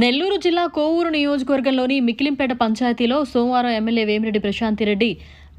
నెల్లూరు జిల్లా కోవూరు నియోజకవర్గంలోని మికిలింపేట పంచాయతీలో సోమవారం ఎమ్మెల్యే వేమిరెడ్డి ప్రశాంతిరెడ్డి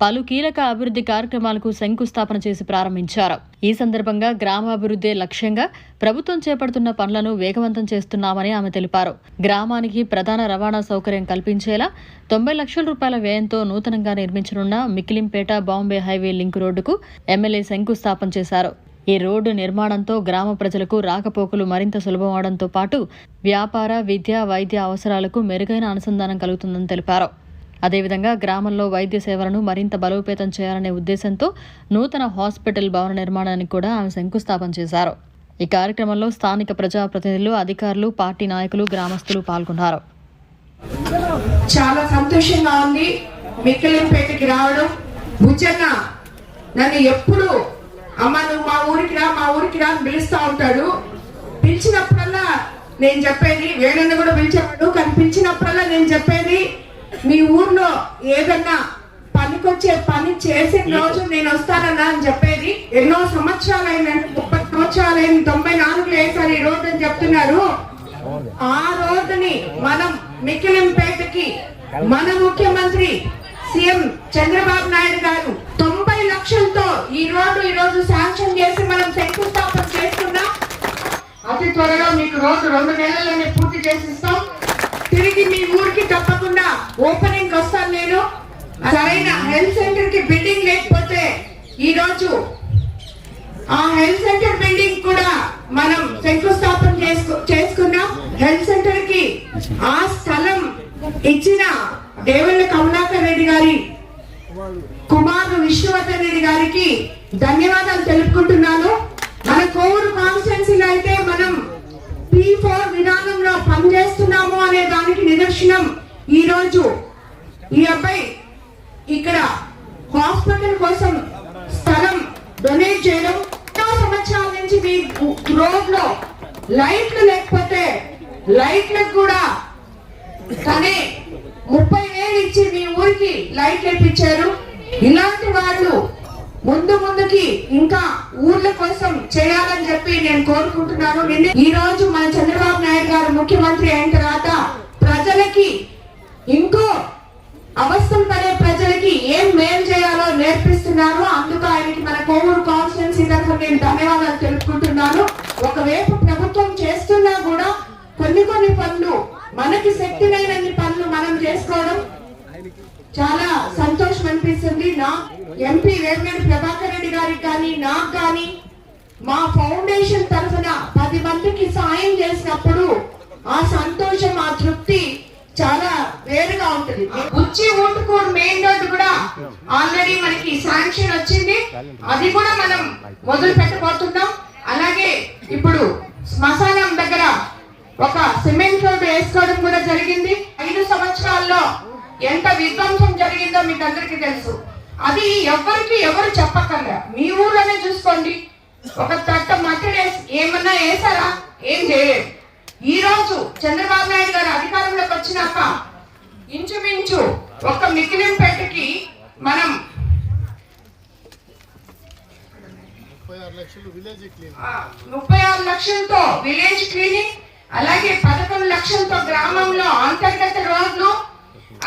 పలు కీలక అభివృద్ధి కార్యక్రమాలకు శంకుస్థాపన చేసి ప్రారంభించారు. ఈ సందర్భంగా గ్రామాభివృద్ధి లక్ష్యంగా ప్రభుత్వం చేపడుతున్న పనులను వేగవంతం చేస్తున్నామని ఆమె తెలిపారు. గ్రామానికి ప్రధాన రవాణా సౌకర్యం కల్పించేలా తొంభై లక్షల రూపాయల వ్యయంతో నూతనంగా నిర్మించనున్న మికిలింపేట బాంబే హైవే లింక్ రోడ్డుకు ఎమ్మెల్యే శంకుస్థాపన చేశారు. ఈ రోడ్డు నిర్మాణంతో గ్రామ ప్రజలకు రాకపోకలు మరింత సులభం అవడంతో పాటు వ్యాపార విద్య వైద్య అవసరాలకు మెరుగైన అనుసంధానం కలుగుతుందని తెలిపారు. అదేవిధంగా గ్రామంలో వైద్య సేవలను మరింత బలోపేతం చేయాలనే ఉద్దేశంతో నూతన హాస్పిటల్ భవన నిర్మాణానికి కూడా ఆమె శంకుస్థాపన చేశారు. ఈ కార్యక్రమంలో స్థానిక ప్రజాప్రతినిధులు అధికారులు పార్టీ నాయకులు గ్రామస్తులు పాల్గొన్నారు. చాలా సంతోషంగా ఉంది. మిక్కలింపేటకి రావడం. నన్ను ఎప్పుడు అమ్మ నువ్వు మా ఊరికి రా మా ఊరికి రా అని పిలుస్తూ ఉంటాడు. పిలిచినప్పుడల్లా నేను చెప్పేది వేణుని కూడా పిలిచేవాడు కానీ పిలిచినప్పుడల్లా నేను చెప్పేది మీ ఊర్లో ఏదన్నా పనికొచ్చే పని చేసిన రోజు నేను వస్తానన్నా అని చెప్పేది. ఎన్నో సంవత్సరాలైన ముప్పై సంవత్సరాలైన తొంభై నాలుగులో వేసారు ఈ రోడ్డు అని చెప్తున్నారు. ఆ రోడ్డుని మనం మికిలింపేటకి మన ముఖ్యమంత్రి సీఎం చంద్రబాబు నాయుడు గారు రోడ్డు ఈ రోజు శాంక్షన్ చేసి మనం శంకుస్థాపన చేస్తున్నాం. అతి త్వరగా మీకు రోజు రెండు నెలలనే పూర్తి చేసిస్తాం. తిరిగి మీ ఊరికి తప్పకుండా ఓపెనింగ్ వస్తాను నేను. సరైన హెల్త్ సెంటర్కి బిల్డింగ్ లేకపోతే ఈ రోజు ఆ హెల్త్ సెంటర్ బిల్డింగ్ కూడా మనం శంకుస్థాపన చేసుకు చేసుకున్నాం. హెల్త్ సెంటర్కి ఆ స్థలం ఇచ్చిన దేవుళ్ళ కమలా ధన్యవాదాలు తెలుపుకుంటున్నాను. మన కోవూరు కాన్స్టెన్సీలో అయితే మనం పీ ఫోర్ విధానంలో పనిచేస్తున్నాము అనే దానికి నిదర్శనం ఈ రోజు ఈ అబ్బాయి ఇక్కడ హాస్పిటల్ కోసం స్థలం డొనేట్ చేయడం. ఎన్నో సంవత్సరాల నుంచి మీ రోడ్లో లైట్లు లేకపోతే లైట్లకు కూడా తనే ముప్పై వేలు ఇచ్చి మీ ఊరికి లైట్లు ఇప్పించారు ఇలాంటి వాళ్ళు ముందు ముందుకి ఇంకా ఊర్ల కోసం చేయాలని చెప్పి నేను కోరుకుంటున్నాను. నిన్న ఈ రోజు మన చంద్రబాబు నాయుడు గారు ముఖ్యమంత్రి అయిన తర్వాత ప్రజలకి ఇంకో అవస్థలు పడే ప్రజలకి ఏం మేలు చేయాలో నేర్పిస్తున్నారు. అందుకు ఆయనకి మన కోవూరు కాన్స్టిట్యున్సీ తరఫున నేను ధన్యవాదాలు తెలుపుకుంటున్నాను. ఒకవైపు ప్రభుత్వం చేస్తున్నా కూడా కొన్ని కొన్ని పనులు మనకి శక్తినైనన్ని పనులు మనం చేసుకోవడం చాలా సంతోషం. నా ఎంపీ వేర్మేడి ప్రభాకర్ రెడ్డి గారికి కానీ నాకు కానీ మా ఫౌండేషన్ తరఫున పది మందికి సాయం చేసినప్పుడు ఆ సంతోషం ఆ తృప్తి చాలా వేరుగా ఉంటుంది. ఉచ్చి ఊటుకూరు మెయిన్ రోడ్డు కూడా ఆల్రెడీ మనకి శాంక్షన్ వచ్చింది. అది కూడా మనం మొదలు పెట్టబోతున్నాం అలాగే ఇప్పుడు శ్మశానం దగ్గర ఒక సిమెంట్ రోడ్డు వేసుకోవడం కూడా జరిగింది. ఐదు సంవత్సరాల్లో ఎంత విధ్వంసం జరిగిందో మీకు అందరికీ తెలుసు. అది ఎవరికి ఎవరు చెప్పక్కర్లే. మీ ఊర్లోనే చూసుకోండి. ఒక తట్ట మట్టి వేసి ఏమన్నా వేసారా ఏం చేయలేదు. ఈ రోజు చంద్రబాబు నాయుడు గారు అధికారంలోకి వచ్చినాక ఇంచుమించు ఒక మికిలింపేటకి మనం ముప్పై ఆరు లక్షలతో విలేజ్ క్లీనింగ్ అలాగే పదకొండు లక్షలతో గ్రామంలో అంతర్గత రోడ్లు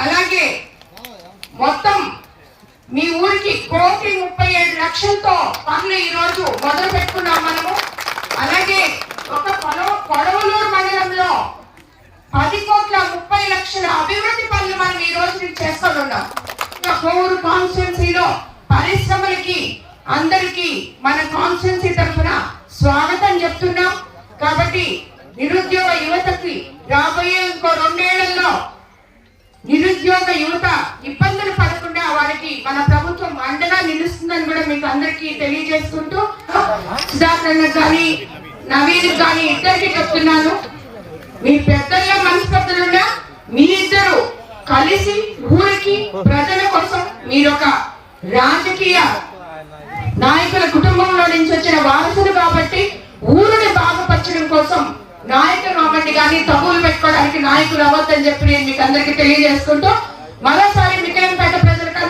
అలాగే మొత్తం మీ ఊరికి కోటి ముప్పై ఏడు లక్షలతో పనులు ఈ రోజు మొదలు పెట్టుకున్నాం మనము. అలాగే ఒక పొడవ పొడవలూరు మండలంలో పది కోట్ల ముప్పై లక్షల అభివృద్ధి పనులు మనం ఈ రోజు నుంచి చేసుకొని ఉన్నాం కోవూరు కాన్స్టిట్యున్సీలో పరిశ్రమలకి అందరికీ మన కాన్స్టిట్యున్సీ తరఫున స్వాగతం చెప్తున్నాం. కాబట్టి నిరుద్యోగ యువతకి రాబోయే ఇంకో రెండేళ్ళలో నిరుద్యోగ యువత ఇబ్బందులు పడ వారికి మన ప్రభుత్వం అండగా నిలుస్తుందని కూడా మీకు అందరికీ తెలియజేసుకుంటూ సుధాకర్ కానీ నవీన్ కానీ ఇద్దరికి చెప్తున్నాను. మీ పెద్దల్లో మనస్పర్ధలున్నా మీ ఇద్దరు కలిసి ఊరికి ప్రజల కోసం మీరొక రాజకీయ నాయకుల కుటుంబంలో నుంచి వచ్చిన వారసులు కాబట్టి ఊరిని బాగుపరచడం కోసం నాయకులు అవ్వండి కానీ తగులు పెట్టుకోవడానికి నాయకులు అవ్వద్దని చెప్పి నేను మీకు అందరికీ తెలియజేసుకుంటూ మరోసారి మిగిలినపేట ప్రజలకు